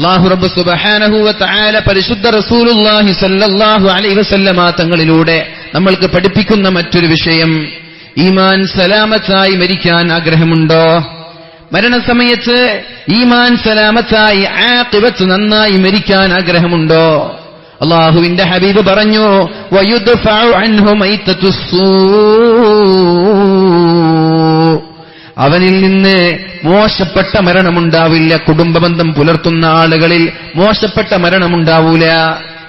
അള്ളാഹു റബ്ബ് സുബ്ഹാനഹു വ പരിശുദ്ധ റസൂലുള്ളാഹി സല്ലല്ലാഹു അലൈഹി വസല്ലമ തങ്ങളിലൂടെ നമ്മൾക്ക് പഠിപ്പിക്കുന്ന മറ്റൊരു വിഷയം ഈമാൻ സലാമത്തായി മരിക്കാൻ ആഗ്രഹമുണ്ടോ? മരണസമയത്ത് ഈമാൻ സലാമത്തായി ആഖിബത്ത് നന്നായി മരിക്കാൻ ആഗ്രഹമുണ്ടോ? അള്ളാഹുവിന്റെ ഹബീബ് പറഞ്ഞു വയുദ്ഫഉ അൻഹു മൈത്തത്തുസ്സൂ അവനിൽ നിന്ന് മോശപ്പെട്ട മരണമുണ്ടാവില്ല. കുടുംബബന്ധം പുലർത്തുന്ന ആളുകളിൽ മോശപ്പെട്ട മരണമുണ്ടാവൂല.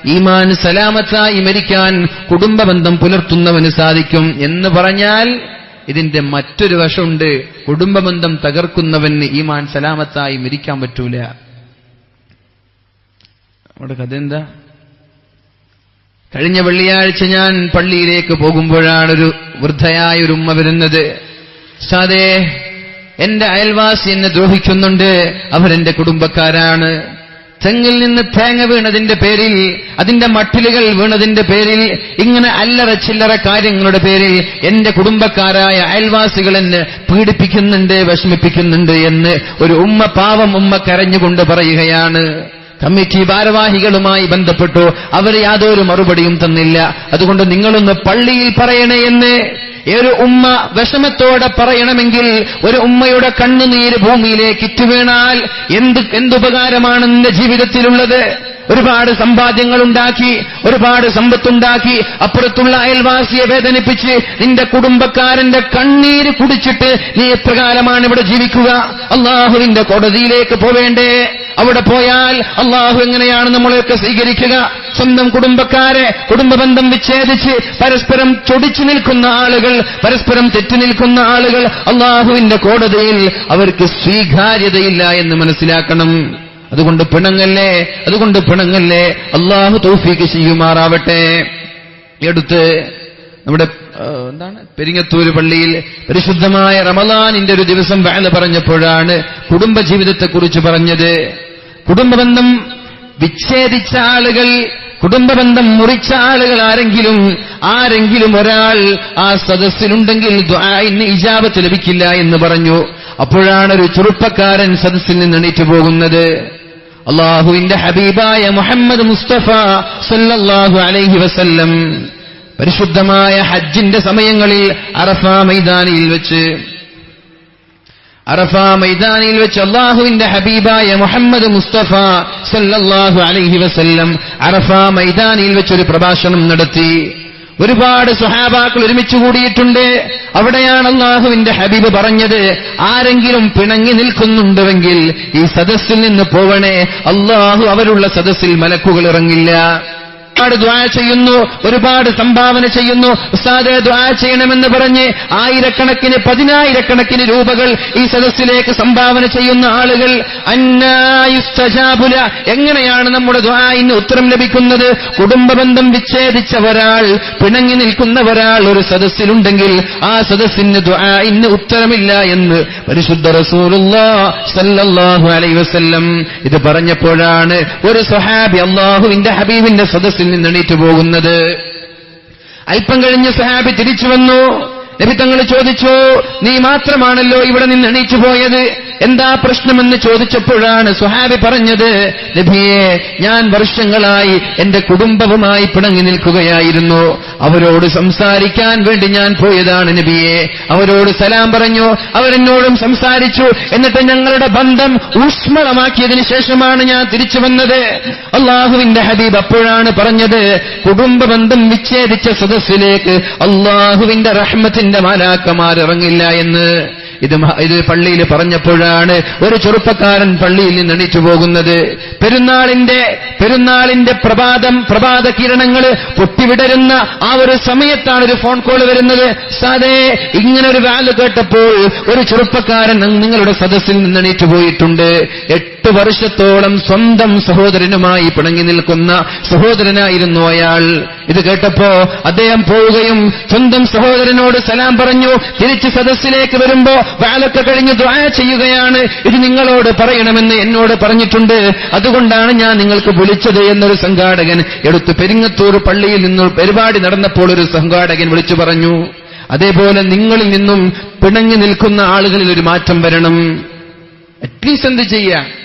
ഈമാൻ സലാമത്തായി മരിക്കാൻ കുടുംബബന്ധം പുലർത്തുന്നവന് സാധിക്കും എന്ന് പറഞ്ഞാൽ ഇതിന്റെ മറ്റൊരു വശമുണ്ട്. കുടുംബബന്ധം തകർക്കുന്നവന് ഈമാൻ സലാമത്തായി മരിക്കാൻ പറ്റൂല. അവിടെ കഥ എന്താ? കഴിഞ്ഞ വെള്ളിയാഴ്ച ഞാൻ പള്ളിയിലേക്ക് പോകുമ്പോഴാണ് ഒരു വൃദ്ധയായ ഒരു ഉമ്മ വരുന്നത്. സാദേ എന്റെ അയൽവാസി എന്നെ ദ്രോഹിക്കുന്നുണ്ട്. അവരെന്റെ കുടുംബക്കാരാണ്. തെങ്ങിൽ നിന്ന് തേങ്ങ വീണതിന്റെ പേരിൽ അതിന്റെ മട്ടിലുകൾ വീണതിന്റെ പേരിൽ ഇങ്ങനെ അല്ലറ ചില്ലറ കാര്യങ്ങളുടെ പേരിൽ എന്റെ കുടുംബക്കാരായ അയൽവാസികൾ എന്നെ പീഡിപ്പിക്കുന്നുണ്ട് വിഷമിപ്പിക്കുന്നുണ്ട് എന്ന് ഒരു ഉമ്മ പാവം ഉമ്മ കരഞ്ഞുകൊണ്ട് പറയുകയാണ്. കമ്മിറ്റി ഭാരവാഹികളുമായി ബന്ധപ്പെട്ടു. അവർ യാതൊരു മറുപടിയും തന്നില്ല. അതുകൊണ്ട് നിങ്ങളൊന്ന് പള്ളിയിൽ പറയണേ എന്ന്. ഒരു ഉമ്മ വിഷമത്തോടെ പറയണമെങ്കിൽ ഒരു ഉമ്മയുടെ കണ്ണുനീര് ഭൂമിയിലേക്ക് ഇറ്റുവീണാൽ എന്ത് എന്തുപകാരമാണ് നിന്റെ ജീവിതത്തിലുള്ളത്? ഒരുപാട് സമ്പാദ്യങ്ങൾ ഉണ്ടാക്കി ഒരുപാട് സമ്പത്തുണ്ടാക്കി അപ്പുറത്തുള്ള അയൽവാസിയെ വേദനിപ്പിച്ച് നിന്റെ കുടുംബക്കാരന്റെ കണ്ണീര് കുടിച്ചിട്ട് നീ എപ്രകാരമാണ് ഇവിടെ ജീവിക്കുക? അള്ളാഹുവിന്റെ കോടതിയിലേക്ക് പോവേണ്ടേ. അവിടെ പോയാൽ അള്ളാഹു എങ്ങനെയാണ് നമ്മളെയൊക്കെ സ്വീകരിക്കുക? സ്വന്തം കുടുംബക്കാരെ കുടുംബബന്ധം വിച്ഛേദിച്ച് പരസ്പരം ചൊടിച്ചു നിൽക്കുന്ന ആളുകൾ പരസ്പരം തെറ്റി നിൽക്കുന്ന ആളുകൾ അള്ളാഹുവിന്റെ കോടതിയിൽ അവർക്ക് സ്വീകാര്യതയില്ല എന്ന് മനസ്സിലാക്കണം. അതുകൊണ്ട് പിണങ്ങല്ലേ? അതുകൊണ്ട് പിണങ്ങല്ലേ? അള്ളാഹു തൗഫീക്ക് ചെയ്യുമാറാവട്ടെ. എടുത്ത് നമ്മുടെ എന്താണ്? പെരിങ്ങത്തൂര് പള്ളിയിൽ പരിശുദ്ധമായ റമലാനിന്റെ ഒരു ദിവസം വേല പറഞ്ഞപ്പോഴാണ് കുടുംബജീവിതത്തെക്കുറിച്ച് പറഞ്ഞത്. കുടുംബബന്ധം വിച്ഛേദിച്ച ആളുകൾ കുടുംബബന്ധം മുറിച്ച ആളുകൾ ആരെങ്കിലും ആരെങ്കിലും ഒരാൾ ആ സദസ്സിലുണ്ടെങ്കിൽ ഇന്ന് ഇജാബത്ത് ലഭിക്കില്ല എന്ന് പറഞ്ഞു. അപ്പോഴാണ് ഒരു ചെറുപ്പക്കാരൻ സദസ്സിൽ നിന്ന് എണീറ്റ് പോകുന്നത്. അള്ളാഹുവിന്റെ ഹബീബായ മുഹമ്മദ് മുസ്തഫ സല്ലല്ലാഹു അലൈഹി വസല്ലം പരിശുദ്ധമായ ഹജ്ജിന്റെ സമയങ്ങളിൽ അറഫ മൈതാനിയിൽ വെച്ച് അറഫ മൈതാനിയിൽ വെച്ച് അള്ളാഹുവിന്റെ ഹബീബായ മുഹമ്മദ് മുസ്തഫ സല്ലല്ലാഹു അലൈഹി വസല്ലം അറഫ മൈതാനിയിൽ ഒരു പ്രഭാഷണം നടത്തി. ഒരുപാട് സുഹാബാക്കൾ ഒരുമിച്ച് കൂടിയിട്ടുണ്ട്. അവിടെയാണ് അള്ളാഹുവിന്റെ ഹബീബ് പറഞ്ഞത് ആരെങ്കിലും പിണങ്ങി നിൽക്കുന്നുണ്ടെങ്കിൽ ഈ സദസ്സിൽ നിന്ന് പോവണേ അള്ളാഹു അവരുള്ള സദസ്സിൽ മലക്കുകൾ ഇറങ്ങില്ല. ഒരുപാട് ദ്വാ ചെയ്യുന്നു ഒരുപാട് സംഭാവന ചെയ്യുന്നു. ഉസ്താദെ ദ്വാ ചെയ്യണമെന്ന് പറഞ്ഞ് ആയിരക്കണക്കിന് പതിനായിരക്കണക്കിന് രൂപകൾ ഈ സദസ്സിലേക്ക് സംഭാവന ചെയ്യുന്ന ആളുകൾ അന്നായുസ്തജാബുല. എങ്ങനെയാണ് നമ്മുടെ ദ്വായിന് ഉത്തരം ലഭിക്കുന്നത്? കുടുംബബന്ധം വിച്ഛേദിച്ച ഒരാൾ പിണങ്ങി നിൽക്കുന്ന ഒരാൾ ഒരു സദസ്സിലുണ്ടെങ്കിൽ ആ സദസ്സിന് ദ്വായിന് ഉത്തരമില്ല എന്ന് പരിശുദ്ധ റസൂലുള്ളാ സല്ലല്ലാഹു വസല്ലം ഇത് പറഞ്ഞപ്പോഴാണ് ഒരു സ്വഹാബി അള്ളാഹുവിന്റെ ഹബീബിന്റെ സദസ്സിൽ നിന്ന് എണീറ്റ് പോകുന്നത്. അല്പം കഴിഞ്ഞ് സഹാബി തിരിച്ചു വന്നു. നബി തങ്ങൾ ചോദിച്ചു നീ മാത്രമാണല്ലോ ഇവിടെ നിന്ന് എണീച്ചു പോയത്? എന്താ പ്രശ്നമെന്ന് ചോദിച്ചപ്പോഴാണ് സുഹാബി പറഞ്ഞത് നബിയെ ഞാൻ വർഷങ്ങളായി എന്റെ കുടുംബവുമായി പിണങ്ങി നിൽക്കുകയായിരുന്നു. അവരോട് സംസാരിക്കാൻ വേണ്ടി ഞാൻ പോയതാണ് നബിയെ. അവരോട് സലാം പറഞ്ഞു അവരെന്നോടും സംസാരിച്ചു. എന്നിട്ട് ഞങ്ങളുടെ ബന്ധം ഊഷ്മളമാക്കിയതിനു ശേഷമാണ് ഞാൻ തിരിച്ചു വന്നത്. അള്ളാഹുവിന്റെ ഹബീബ് അപ്പോഴാണ് പറഞ്ഞത് കുടുംബ ബന്ധം വിച്ഛേദിച്ച സദസ്സിലേക്ക് അള്ളാഹുവിന്റെ റഹ്മത്തിന്റെ മാലാക്കമാർ ഇറങ്ങില്ല എന്ന്. ഇത് ഇത് പള്ളിയിൽ പറഞ്ഞപ്പോഴാണ് ഒരു ചെറുപ്പക്കാരൻ പള്ളിയിൽ നിന്ന് എണീച്ചു പോകുന്നത്. പെരുന്നാളിന്റെ പെരുന്നാളിന്റെ പ്രഭാതം പ്രഭാത കിരണങ്ങൾ പൊട്ടിവിടരുന്ന ആ ഒരു സമയത്താണ് ഒരു ഫോൺ കോൾ വരുന്നത്. സാധേ ഇങ്ങനെ ഒരു വാൽ കേട്ടപ്പോൾ ഒരു ചെറുപ്പക്കാരൻ നിങ്ങളുടെ സദസ്സിൽ നിന്ന് എണീറ്റ് പോയിട്ടുണ്ട്. വർഷത്തോളം സ്വന്തം സഹോദരനുമായി പിണങ്ങി നിൽക്കുന്ന സഹോദരനായിരുന്നു അയാൾ. ഇത് കേട്ടപ്പോ അദ്ദേഹം പോവുകയും സ്വന്തം സഹോദരനോട് സലാം പറഞ്ഞു തിരിച്ച് സദസ്സിലേക്ക് വരുമ്പോ വാലൊക്കെ കഴിഞ്ഞ് ദ്വാ ചെയ്യുകയാണ്. ഇത് നിങ്ങളോട് പറയണമെന്ന് എന്നോട് പറഞ്ഞിട്ടുണ്ട്. അതുകൊണ്ടാണ് ഞാൻ നിങ്ങൾക്ക് വിളിച്ചത് എന്നൊരു സംഘാടകൻ എടുത്ത് പെരിങ്ങത്തൂർ പള്ളിയിൽ നിന്ന് പരിപാടി നടന്നപ്പോൾ ഒരു സംഘാടകൻ വിളിച്ചു പറഞ്ഞു അതേപോലെ നിങ്ങളിൽ നിന്നും പിണങ്ങി നിൽക്കുന്ന ആളുകളിൽ ഒരു മാറ്റം വരണം. അറ്റ്ലീസ്റ്റ് എന്ത് ചെയ്യാം?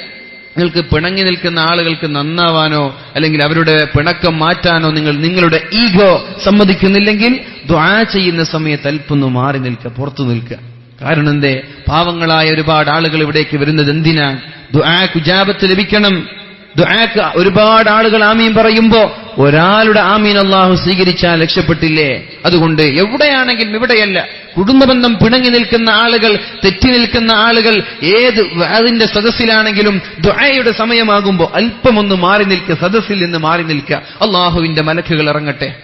നിങ്ങൾക്ക് പിണങ്ങി നിൽക്കുന്ന ആളുകൾക്ക് നന്നാവാനോ അല്ലെങ്കിൽ അവരുടെ പിണക്കം മാറ്റാനോ നിങ്ങൾ നിങ്ങളുടെ ഈഗോ സമ്മതിക്കുന്നില്ലെങ്കിൽ ദ്വാ ചെയ്യുന്ന സമയത്ത് അല്പൊന്ന് മാറി നിൽക്കുക പുറത്തു നിൽക്കുക. കാരണം എന്തേ? പാവങ്ങളായ ഒരുപാട് ആളുകൾ ഇവിടേക്ക് വരുന്നത് എന്തിനാ ദ്വാ കുജാബത്ത് ലഭിക്കണം. ദ്വാക്ക് ഒരുപാട് ആളുകൾ ആമീൻ പറയുമ്പോ ഒരാളുടെ ആമീൻ അള്ളാഹു സ്വീകരിച്ചാൽ രക്ഷപ്പെട്ടില്ലേ? അതുകൊണ്ട് എവിടെയാണെങ്കിലും ഇവിടെയല്ല. കുടുംബബന്ധം പിണങ്ങി നിൽക്കുന്ന ആളുകൾ തെറ്റി നിൽക്കുന്ന ആളുകൾ ഏത് അതിന്റെ സദസ്സിലാണെങ്കിലും ദുആയുടെ സമയമാകുമ്പോൾ അല്പമൊന്ന് മാറി നിൽക്കുക സദസ്സിൽ നിന്ന് മാറി നിൽക്കുക അള്ളാഹുവിന്റെ മലക്കുകൾ ഇറങ്ങട്ടെ.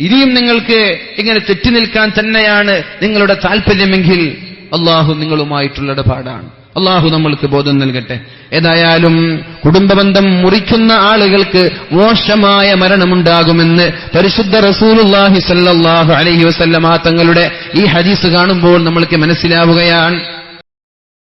ഇനിയും നിങ്ങൾക്ക് ഇങ്ങനെ തെറ്റി നിൽക്കാൻ തന്നെയാണ് നിങ്ങളുടെ താല്പര്യമെങ്കിൽ അള്ളാഹു നിങ്ങളുമായിട്ടുള്ള ഇടപാടാണ്. അള്ളാഹു നമ്മൾക്ക് ബോധം നൽകട്ടെ. ഏതായാലും കുടുംബബന്ധം മുറിക്കുന്ന ആളുകൾക്ക് മോശമായ മരണമുണ്ടാകുമെന്ന് പരിശുദ്ധ റസൂലുല്ലാഹി സല്ലാഹു അലഹി വസല്ലമ തങ്ങളുടെ ഈ ഹദീസ് കാണുമ്പോൾ നമ്മൾക്ക് മനസ്സിലാവുകയാണ്.